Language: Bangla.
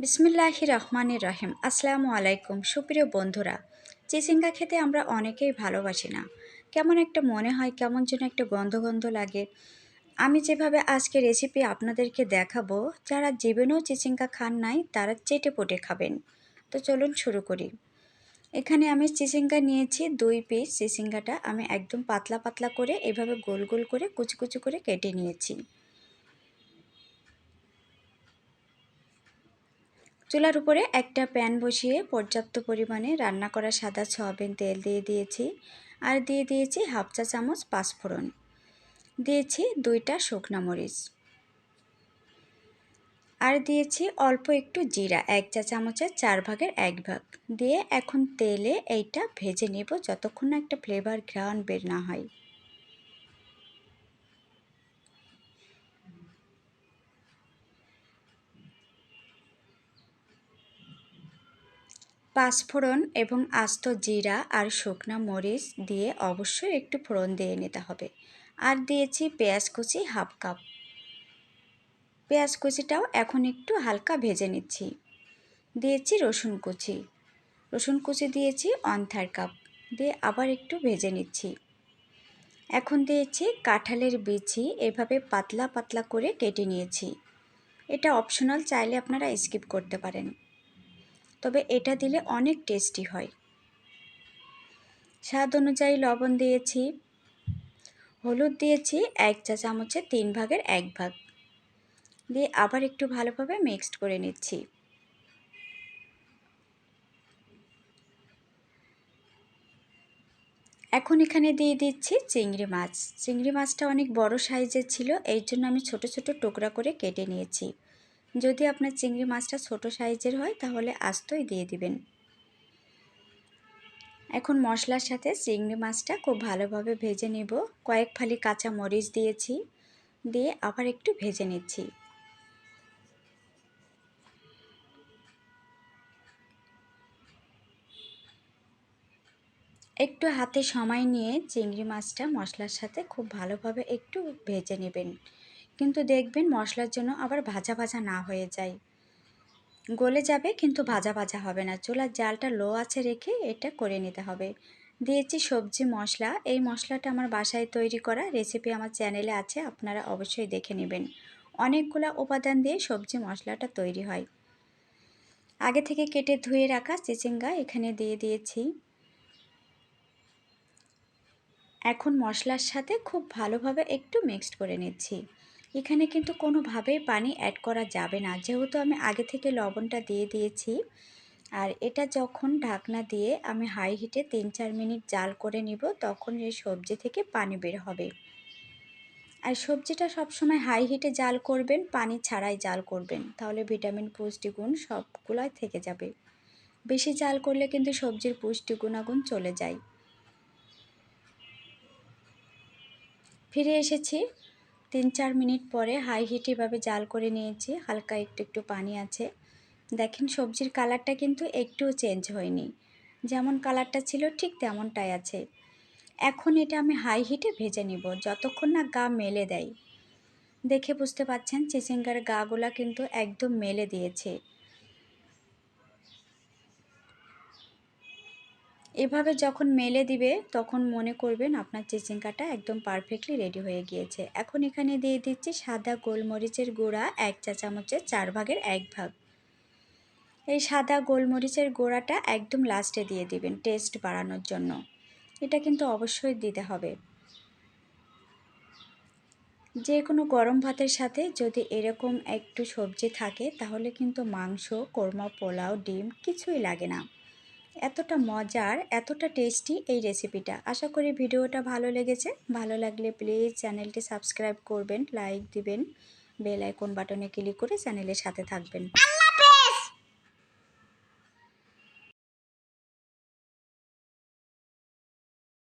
বিসমিল্লাহ রহমানির রহিম আসসালামু আলাইকুম, সুপ্রিয় বন্ধুরা। চিচিঙ্গা খেতে আমরা অনেকেই ভালোবাসি না। কেমন একটা মনে হয়, কেমন যেন একটা গন্ধ গন্ধ লাগে। আমি যেভাবে আজকে রেসিপি আপনাদেরকে দেখাবো, যারা জীবনেও চিচিঙ্গা খান নাই, তারা চেটে পটে খাবেন। তো চলুন শুরু করি। এখানে আমি চিচিঙ্গা নিয়েছি দুই পিস চিচিঙ্গাটা আমি একদম পাতলা পাতলা করে এভাবে গোল গোল করে কুচি কুচি করে কেটে নিয়েছি। চুলার উপরে একটা প্যান বসিয়ে পর্যাপ্ত পরিমাণে রান্না করা সাদা সয়াবিন তেল দিয়ে দিয়েছি আর দিয়ে দিয়েছি হাফ চা চামচ পাঁচফোড়ন। দিয়েছি দুইটা শুকনা মরিচ। আর দিয়েছি অল্প একটু জিরা, এক চা চামচের চার ভাগের এক ভাগ। দিয়ে এখন তেলে এইটা ভেজে নেব যতক্ষণ না একটা ফ্লেভার ঘ্রাণ বের না হয়। পাঁচফোড়ন এবং আস্ত জিরা আর শুকনা মরিচ দিয়ে অবশ্যই একটু ফোড়ন দিয়ে নিতে হবে। আর দিয়েছি পেঁয়াজ কুচি হাফ কাপ। পেঁয়াজ কুচিটাও এখন একটু হালকা ভেজে নিচ্ছি। দিয়েছি রসুন কুচি। রসুন কুচি দিয়েছি ওয়ান থার্ড কাপ। দিয়ে আবার একটু ভেজে নিচ্ছি। এখন দিয়েছি কাঁঠালের বিচি, এভাবে পাতলা পাতলা করে কেটে নিয়েছি। এটা অপশনাল চাইলে আপনারা স্কিপ করতে পারেন। তবে এটা দিলে অনেক টেস্টি হয়। স্বাদ অনুযায়ী লবণ দিয়েছি, হলুদ দিয়েছি, এক চা চামচে তিন ভাগের এক ভাগ। দিয়ে আবার একটু ভালোভাবে মিক্সড করে নিচ্ছি। এখন এখানে দিয়ে দিচ্ছি চিংড়ি মাছ। চিংড়ি মাছটা অনেক বড় সাইজের ছিল এই জন্য আমি ছোট ছোট টুকরা করে কেটে নিয়েছি। যদি আপনার চিংড়ি মাছটা ছোট সাইজের হয়, তাহলে আস্তই দিয়ে দিবেন। এখন মশলার সাথে চিংড়ি মাছটা খুব ভালোভাবে ভেজে নেব। কয়েক ফালি কাঁচা মরিচ দিয়েছি, দিয়ে আবার একটু ভেজে নিচ্ছি। একটু হাতে সময় নিয়ে চিংড়ি মাছটা মশলার সাথে খুব ভালোভাবে একটু ভেজে নেবেন। কিন্তু দেখবেন মশলার জন্য আবার ভাজা ভাজা না হয়ে যায়। গলে যাবে কিন্তু ভাজা ভাজা হবে না। চুলার জালটা লো আছে রেখে এটা করে নিতে হবে। দিয়েছি সবজি, মশলা। এই মশলাটা আমার বাসায় তৈরি করা রেসিপি আমার চ্যানেলে আছে, আপনারা অবশ্যই দেখে নেবেন। অনেকগুলো উপাদান দিয়ে সবজি, মশলাটা তৈরি হয়। আগে থেকে কেটে ধুয়ে রাখা চিচিঙ্গা এখানে দিয়ে দিয়েছি। এখন মশলার সাথে খুব ভালোভাবে একটু মিক্সড করে নিচ্ছি। এখানে কিন্তু কোনোভাবেই পানি অ্যাড করা যাবে না। যেহেতু আমি আগে থেকে লবণটা দিয়ে দিয়েছি, আর এটা যখন ঢাকনা দিয়ে আমি হাই হিটে তিন চার মিনিট জাল করে নিব, তখন এই সবজি থেকে পানি বের হবে। আর সবজিটা সবসময় হাই হিটে জাল করবেন, পানি ছাড়াই জাল করবেন, তাহলে ভিটামিন পুষ্টিগুণ সবগুলাই থেকে যাবে। বেশি জাল করলে কিন্তু সবজির পুষ্টি গুণাগুণ চলে যায়। ফিরে এসেছি তিন চার মিনিট পরে হাই হিট এভাবে জাল করে নিয়েছি, হালকা একটু একটু পানি আছে। দেখেন সবজির কালারটা কিন্তু একটুও চেঞ্জ হয়নি। যেমন কালারটা ছিল ঠিক তেমনটাই আছে। এখন এটা আমি হাই হিটে ভেজে নিব, যতক্ষণ না গা মেলে দেয়। দেখে বুঝতে পাচ্ছেন, চিচিঙ্গার গাগুলা কিন্তু একদম মেলে দিয়েছে। এভাবে যখন মেলে দিবে, তখন মনে করবেন আপনার চিচিঙ্গাটা একদম পারফেক্টলি রেডি হয়ে গিয়েছে। এখন এখানে দিয়ে দিচ্ছি সাদা গোলমরিচের গুঁড়া এক চা চামচের, চার ভাগের এক ভাগ। এই সাদা গোলমরিচের গোড়াটা একদম লাস্টে দিয়ে দিবেন টেস্ট বাড়ানোর জন্য। এটা কিন্তু অবশ্যই দিতে হবে। যে কোনো গরম ভাতের সাথে যদি এরকম একটু সবজি থাকে, তাহলে কিন্তু মাংস, কোরমা, পোলাও, ডিম কিছুই লাগে না। এতটা মজার, এতটা টেস্টি এই রেসিপিটা আশা করি ভিডিওটা ভালো লেগেছে। ভালো লাগলে প্লিজ চ্যানেলটি সাবস্ক্রাইব করবেন লাইক দিবেন বেল আইকন বাটনে ক্লিক করে চ্যানেলের সাথে থাকবেন।